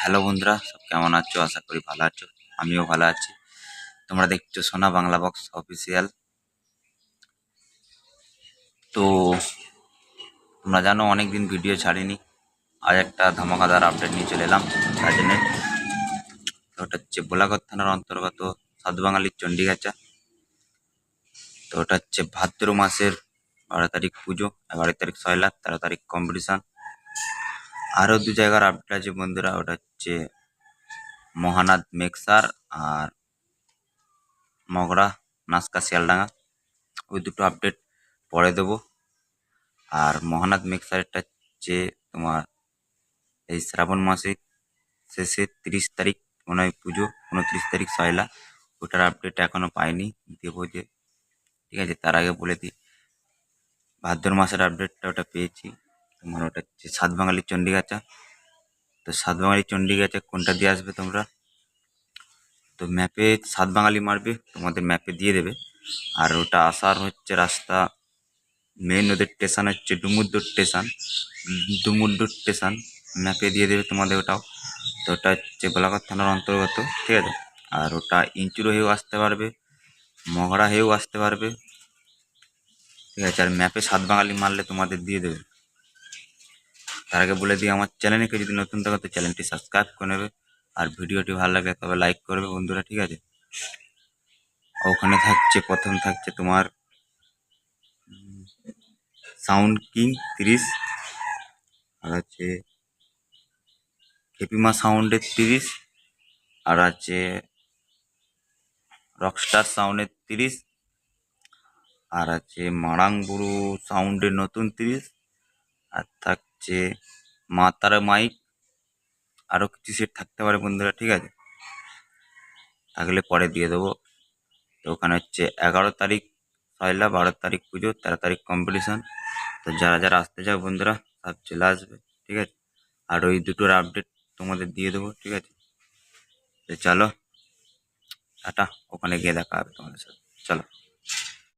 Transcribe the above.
Hello বন্ধুরা, সব কেমন আছো? আশা করি ভালো আছো, আমিও ভালো আছি। তোমরা দেখছ সোনা বাংলা বক্স অফিসিয়াল তো তোমরা জানো অনেক দিন ভিডিও ছাড়িনি, আজ একটা ধামাকাদার আপডেট নিয়ে চলে এলাম তার ওটা হচ্ছে বোলাগড় থানার অন্তর্গত সাতবাঙালির চণ্ডীগাছা। তো ওটা হচ্ছে ভাদ্র মাসের বারো তারিখ পুজো, এগারো তারিখ সয়লা তেরো তারিখ কম্পিটিশন আরও দু জায়গার আপডেট আছে বন্ধুরা, ওটা হচ্ছে মহানাদ মেক্সার আর মগরা নাসকা শিয়ালডাঙ্গা। ওই দুটো আপডেট পরে দেবো। আর মহানাদ মেক্সারেরটা হচ্ছে তোমার এই শ্রাবণ মাসে শেষে তিরিশ তারিখ, মনে হয় পুজো, উনত্রিশ তারিখ সয়লা, ওটার আপডেট এখনও পাইনি, দেবো যে, ঠিক আছে, তার আগে বলে দিই। ভাদ্র মাসের আপডেটটা ওটা পেয়েছি। তোমার ওটা হচ্ছে সাত বাঙালির চণ্ডীগাছা। তো সাত বাঙালি চণ্ডীগাছা কোনটা দিয়ে আসবে তোমরা? তো ম্যাপে সাত বাঙালি মারবে, তোমাদের ম্যাপে দিয়ে দেবে। আর ওটা আসার হচ্ছে রাস্তা মেন ওদের স্টেশন হচ্ছে ডুমুরদুর স্টেশন ডুমুরদুর স্টেশন ম্যাপে দিয়ে দেবে তোমাদের ওটাও। তো ওটা হচ্ছে গোলাঘাট থানার অন্তর্গত, ঠিক আছে? আর ওটা ইঞ্চুরো হয়েও আসতে পারবে মগড়া হয়েও আসতে পারবে, ঠিক আছে? আর ম্যাপে সাত বাঙালি মারলে তোমাদের দিয়ে দেবে। তার আগে বলে দিই, আমার চ্যানেলকে যদি নতুন থাকো, তো চ্যানেলটি সাবস্ক্রাইব করে নেবে। আর ভিডিওটি ভালো লাগলে তবে লাইক করবে বন্ধুরা, ঠিক আছে? ওখানে থাকছে, প্রথম থাকছে তোমার সাউন্ড কিং তিরিশ, আর আছে হেপিমা সাউন্ডের তিরিশ, আর আছে রকস্টার সাউন্ডের তিরিশ, আর আছে মারাংবুরু সাউন্ডের নতুন তিরিশ, আর থাকছে মাতার মাইক আরও কিছু সেট থাকতে পারে বন্ধুরা, ঠিক আছে? থাকলে পরে দিয়ে দেবো। তো ওখানে হচ্ছে এগারো তারিখ পয়লা বারো তারিখ পুজো, তেরো তারিখ কম্পিটিশান তো যারা যারা আসতে চাও বন্ধুরা, সব চলে আসবে, ঠিক আছে? আর ওই দুটোর আপডেট তোমাদের দিয়ে দেবো, ঠিক আছে? তো চলো, টাটা। ওখানে গিয়ে দেখা হবে তোমাদের সাথে। চলো।